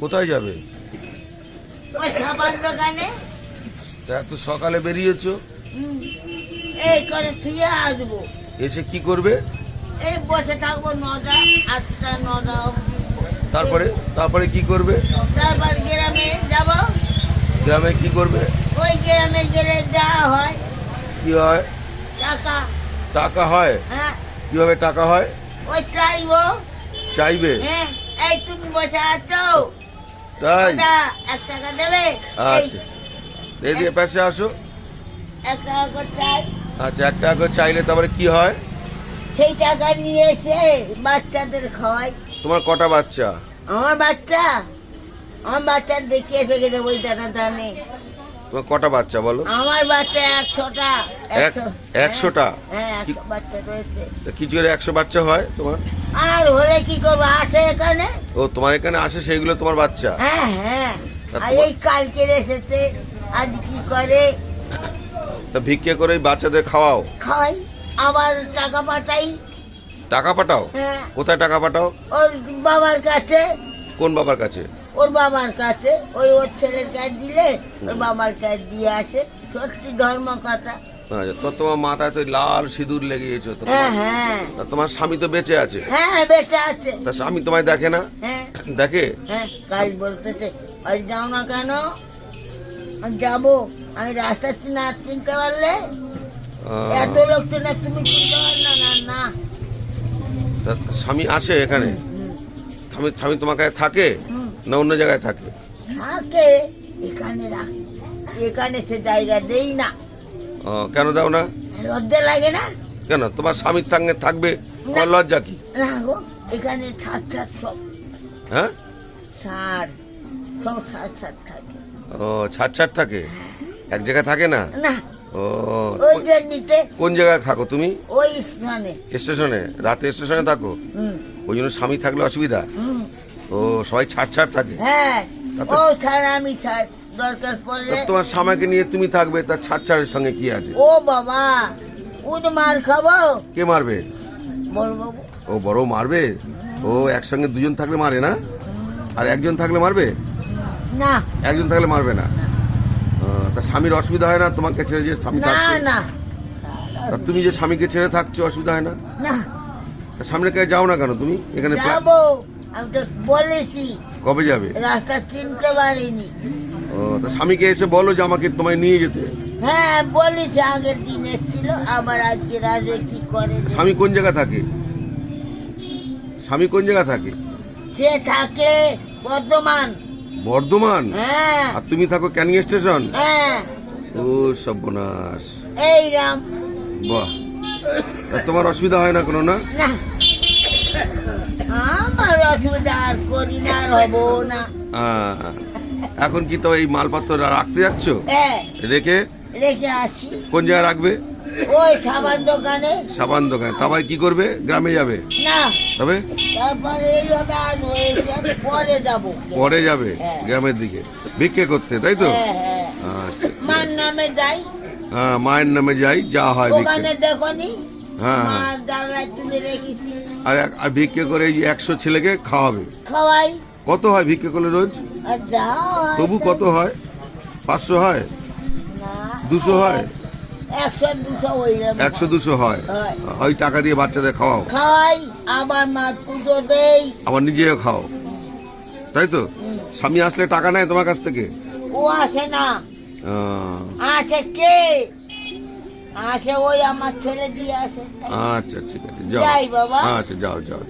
কোথায় যাবে? ওই সাবান দোকানে। তা এত সকালে বেরিয়েছো? এই করে আসব। এসে কি করবে? এই বসে থাকব নটা আটটা নটা তারপরে? তারপরে কি করবে? তারপর গ্রামে যাব। গ্রামে কি করবে? ওই গ্রামে গেলে দেওয়া হয়। কি হয়? টাকা। টাকা হয়? হ্যাঁ। কীভাবে টাকা হয়? ওই চাইব। চাইবে? হ্যাঁ। এই তুমি বসে আছো? তাই? এক টাকা দেবে? আচ্ছা। দিয়ে পাশে আসো। এক টাকা করে চাই। আচ্ছা এক টাকা করে চাইলে তারপরে কি হয়? সেই টাকা নিয়ে এসে বাচ্চাদের খাওয়াই। তোমার কটা বাচ্চা? আমার বাচ্চা? আমার বাচ্চা দেখিয়ে এসে গেছে ওই দাদা জানে তোমার কটা বাচ্চা বলো? আমার বাচ্চা একশোটা। এক একশোটা? হ্যাঁ বাচ্চা কিছু করে একশো বাচ্চা হয় তোমার? আর হলে কি করব? আসে এখানে? ও তোমার এখানে আসে সেইগুলো তোমার বাচ্চা? হ্যাঁ হ্যাঁ। এই কালকে এসেছে। আজ কি করে? তা ভিক্ষে করে বাচ্চাদের খাওয়াও? খাওয়াই। আবার টাকা পাঠাই। টাকা পাঠাও? হ্যাঁ। কোথায় টাকা পাঠাও? ওর বাবার কাছে। কোন বাবার কাছে? ওর বাবার কাছে ওই ওর ছেলের কাছে দিলে ওর বাবার কাছে দিয়ে আসে। সত্যি ধর্ম কথা। তো তোমার মাথায় তো লাল সিঁদুর তো হ্যাঁ হ্যাঁ। তোমার স্বামী তো বেঁচে আছে। হ্যাঁ বেঁচে আছে। তা স্বামী তোমায় দেখে না? দেখে? হ্যাঁ কাল বলতেছে আজ যাও না কেন? আমি যাব। আমি রাস্তা না চিনতে পারলে এত লোক তো না তুমি চিনতে পারলে না স্বামী আসে এখানে? স্বামী স্বামী তোমার কাছে থাকে। না অন্য জায়গায় থাকে? থাকে এখানে রাখ এখানে সে জায়গা দেই না। ও, কেন দাও না? লজ্জা লাগে না? কেন? তোমার স্বামীর সঙ্গে থাকবে? তোমার লজ্জা কি? না গো এখানে ছাদ ছাদ সব। হ্যাঁ? সার সব ছাদ ছাদ থাকে। ও ছাড় ছাড় থাকে? এক জায়গায় থাকে না? না। ও ওই যে নিতে কোন জায়গায় থাকো তুমি? ওই স্থানে স্টেশনে? রাতে স্টেশনে থাকো? ওই জন্য স্বামী থাকলে অসুবিধা? ও সবাই ছাড় ছাড় থাকে হ্যাঁ ও ছাড় আমি ছাড়। দরকার পড়লে তা তোমার স্বামীকে নিয়ে তুমি থাকবে তার ছাড় ছাড়ের সঙ্গে কি আছে? ও বাবা ও তো মার খাব। কে মারবে? ও বড় মারবে? ও একসঙ্গে দুজন থাকলে মারে না? আর একজন থাকলে মারবে? না। একজন থাকলে মারবে না? তা স্বামীর অসুবিধা হয় না তোমাকে ছেড়ে যে স্বামী না থাকছে? না। তা তুমি যে স্বামীকে ছেড়ে থাকছো অসুবিধা হয় না? না। সামনের কাছে যাও না কেন তুমি? এখানে যাব। আমি তো বলেছি কবে যাবে? রাস্তা চিনতে পারিনি। ও তা স্বামীকে এসে বলো যে আমাকে তোমায় নিয়ে যেতে। হ্যাঁ বলেছে আগের দিন এসেছিল আবার আজকে রাজে কি করে স্বামী কোন জায়গা থাকে? স্বামী কোন জায়গা থাকে? সে থাকে বর্ধমান। বর্ধমান? হ্যাঁ। আর তুমি থাকো ক্যানিং স্টেশন? হ্যাঁ। ও সর্বনাশ। এই রাম। বাহ। তোমার অসুবিধা হয় না কোনো না? না। আমার অসুবিধা আর করি না আর হব না। এখন কি তো এই মালপত্র রাখতে যাচ্ছ? হ্যাঁ। রেখে? রেখে আসি। কোন জায়গায় রাখবে? ওই সাবান দোকানে। সাবান দোকান। তারপরে কি করবে? গ্রামে যাবে? না। তবে? পরে যাব। পরে যাবে হ্যাঁ। গ্রামের দিকে। ভিক্ষে করতে তাই তো? হ্যাঁ আচ্ছা মার নামে যাই। হ্যাঁ মায়ের নামে যাই যা হয় ভিক্ষে। দেখনি হ্যাঁ। আর আর ভিক্ষে করে এই একশো ছেলেকে খাওয়াবে। খাওয়াই। কত হয় ভিক্ষে করলে রোজ? তবু কত হয়? পাঁচশো হয়? দুশো হয়? একশো দুশো হয়। ওই টাকা দিয়ে বাচ্চাদের খাওয়াও। আবার মার পুজো দেই। আবার নিজেও খাও। তাই তো? স্বামী আসলে টাকা নেয় তোমার কাছ থেকে? ও আসে না। আছে কে? আছে ওই আমার ছেলে দিয়ে আসে। আচ্ছা ঠিক আছে যাও। বাবা। আচ্ছা যাও যাও।